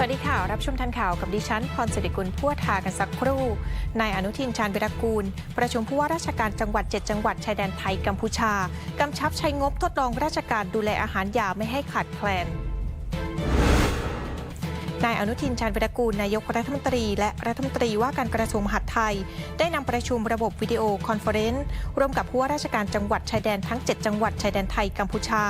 สวัสดีค่ะ รับชมทันข่าวกับดิฉันพรสิริกุลพัวทากันสักครู่ นายอนุทินชาญวิรกูล ประชุมผู้ว่าราชการจังหวัด 7 จังหวัดชายแดนไทยกัมพูชา กำชับใช้งบทดลองราชการดูแลอาหารยาไม่ให้ขาดแคลน นายอนุทินชาญวิรากูลนายกรัฐมนตรี และรัฐมนตรีว่าการกระทรวงมหาดไทย ได้นำประชุมระบบวิดีโอคอนเฟอเรนซ์ร่วมกับผู้ว่าราชการจังหวัดชายแดนทั้ง 7 จังหวัดชายแดนไทยกัมพูชา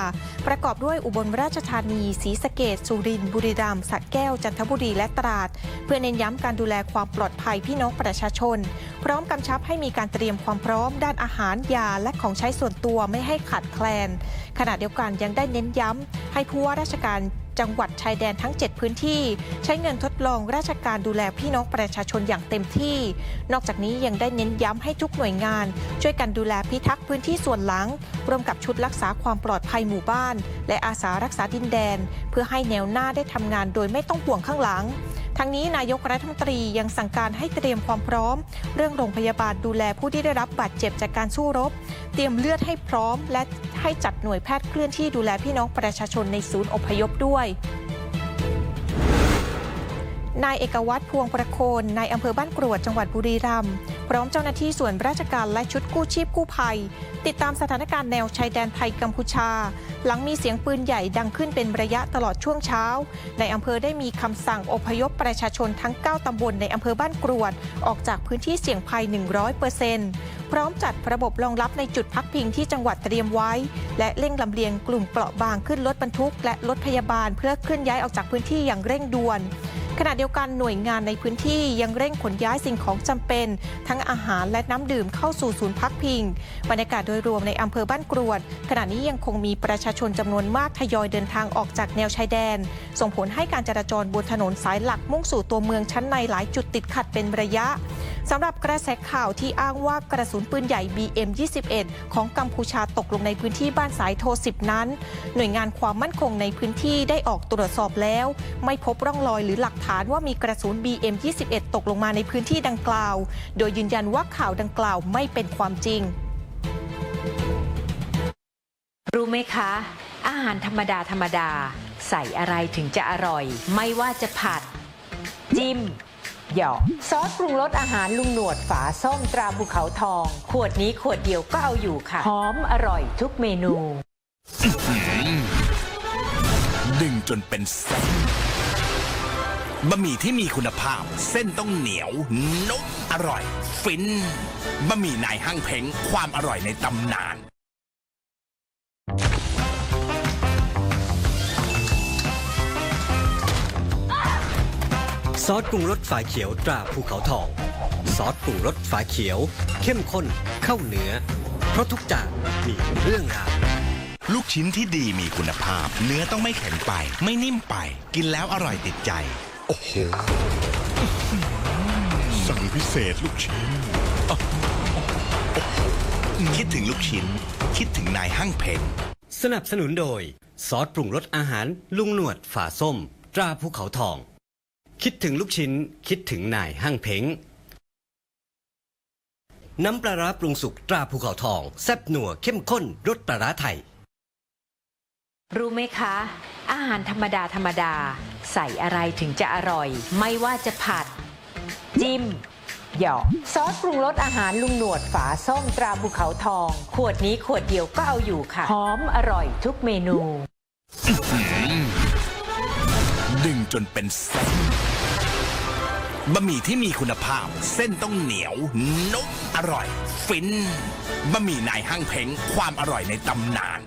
ประกอบด้วยอุบลราชธานีศรีสะเกดสุรินทร์บุรีรัมย์สระแก้วจันทบุรีและตราด เพื่อเน้นย้ำการดูแลความปลอดภัยพี่น้องประชาชน พร้อมกำชับให้มีการเตรียมความพร้อมด้านอาหารยาและของใช้ส่วนตัวไม่ให้ขาดแคลน ขณะเดียวกันยังได้เน้นย้ำให้ผู้ว่าราชการจังหวัดชายแดนทั้ง 7 พื้นที่ ใช้เงินทดลองราชการดูแลพี่น้องประชาชนอย่างเต็มที่ นอกจากนี้ยังได้เน้นย้ำให้ทุกหน่วยงาน ช่วยกันดูแลพิทักษ์พื้นที่ส่วนหลัง ร่วมกับชุดรักษาความปลอดภัยหมู่บ้าน และอาสารักษาดินแดน เพื่อให้แนวหน้าได้ทำงานโดยไม่ต้องห่วงข้างหลัง ทั้งนี้นายกรัฐมนตรียังสั่งการให้เตรียมความพร้อม เรื่องโรงพยาบาลดูแลผู้ที่ได้รับบาดเจ็บจากการสู้รบ เตรียมเลือดให้พร้อม และให้จัดหน่วยแพทย์เคลื่อนที่ดูแลพี่น้องประชาชนในศูนย์อพยพด้วยนายเอกวัตรพวงประโคนนายอำเภอบ้านกรวดจังหวัดบุรีรัมย์ พร้อมเจ้าหน้าที่ส่วนราชการและชุดกู้ชีพกู้ภัย ติดตามสถานการณ์แนวชายแดนไทยกัมพูชา หลังมีเสียงปืนใหญ่ดังขึ้นเป็นระยะตลอดช่วงเช้า ในอำเภอได้มีคำสั่งอพยพประชาชนทั้ง 9 ตำบลในอำเภอบ้านกรวด ออกจากพื้นที่เสี่ยงภัย 100%พร้อมจัดระบบรองรับในจุดพักพิงที่จังหวัดเตรียมไว้ และเร่งลำเลียงกลุ่มเปราะบางขึ้นรถบรรทุก และรถพยาบาลเพื่อเคลื่อนย้ายออกจากพื้นที่อย่างเร่งด่วน ขณะเดียวกันหน่วยงานในพื้นที่ยังเร่งขนย้ายสิ่งของจำเป็น ทั้งอาหารและน้ำดื่มเข้าสู่ศูนย์พักพิง บรรยากาศโดยรวมในอำเภอบ้านกรวด ขณะนี้ยังคงมีประชาชนจำนวนมากทยอยเดินทางออกจากแนวชายแดน ส่งผลให้การจราจรบนถนนสายหลักมุ่งสู่ตัวเมืองชั้นในหลายจุดติดขัดเป็นระยะ สำหรับกระแสข่าวที่อ้างว่ากระสุนปืนใหญ่ BM21 ของกัมพูชาตกลงในพื้นที่บ้านสายโท10นั้น หน่วยงานความมั่นคงในพื้นที่ได้ออกตรวจสอบแล้ว ไม่พบร่องรอยหรือหลักฐานว่ามีกระสุน BM21 ตกลงมาในพื้นที่ดังกล่าว โดยยืนยันว่าข่าวดังกล่าวไม่เป็นความจริง รู้ไหมคะ อาหารธรรมดาธรรมดา ใส่อะไรถึงจะอร่อย ไม่ว่าจะผัด จิ้ม หยอกซอสปรุงรสอาหารลุงหนวดฝาส้มตราภูเขาทอง ขวดนี้ขวดเดียวก็เอาอยู่ค่ะหอมอร่อยทุกเมนูดึงจนเป็นเส้นบะหมี่ที่มีคุณภาพ เส้นต้องเหนียวนุ่มอร่อย ฟินบะหมี่นายห้างเพ้งความอร่อยในตำนาน ซอสปรุงรสฝาเขียวตราภูเขาทอง ซอสปรุงรสฝาเขียว เข้มข้นเข้าเนื้อ เพราะทุกจานมีเรื่องราวลูกชิ้นที่ดีมีคุณภาพ เนื้อต้องไม่แข็งไป ไม่นิ่มไป กินแล้วอร่อยติดใจ โอ้โห สั่งพิเศษลูกชิ้นอะโอ้โหคิดถึงลูกชิ้น คิดถึงนายห้างเพ้งสนับสนุนโดย ซอสปรุงรสอาหารลุงหนวดฝาส้ม ตราภูเขาทอง คิดถึงลูกชิ้น คิดถึงนายห้างเพ้งน้ำปลาร้าปรุงสุกตราภูเขาทอง แซ่บหนัวเข้มข้นรสปลาร้าไทย รู้ไหมคะ อาหารธรรมดาธรรมดา ใส่อะไรถึงจะอร่อย ไม่ว่าจะผัด จิ้ม หยอกซอสปรุงรสอาหารลุงหนวดฝาส้มตราภูเขาทอง ขวดนี้ขวดเดียวก็เอาอยู่ค่ะหอมอร่อยทุกเมนู ดึงจนเป็นเส้นบะหมี่ที่มีคุณภาพ เส้นต้องเหนียว นุ่มอร่อย ฟินบะหมี่นายห้างเพ้งความอร่อยในตำนาน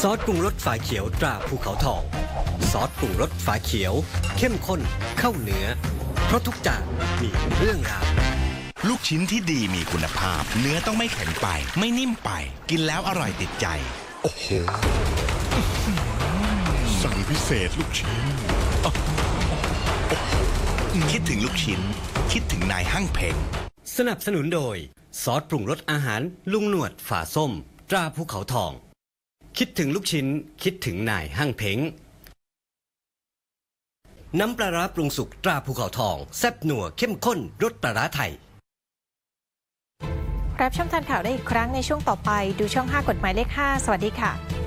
ซอสปรุงรสฝาเขียวตราภูเขาทอง ซอสปรุงรสฝาเขียว เข้มข้นเข้าเนื้อ เพราะทุกจานมีเรื่องราว ลูกชิ้นที่ดีมีคุณภาพ เนื้อต้องไม่แข็งไป ไม่นิ่มไป กินแล้วอร่อยติดใจ โอ้โห สั่งพิเศษลูกชิ้นอะโอ้โหคิดถึงลูกชิ้น คิดถึงนายห้างเพ้งสนับสนุนโดย ซอสปรุงรสอาหารลุงหนวดฝาส้ม ตราภูเขาทอง คิดถึงลูกชิ้น คิดถึงนายห้างเพ้งน้ำปลาร้าปรุงสุกตราภูเขาทอง แซ่บหนัวเข้มข้นรสปลาร้าไทย รับชมทันข่าวได้อีกครั้งในช่วงต่อไป ดูช่อง 5 กฎหมายเลข 5 สวัสดีค่ะ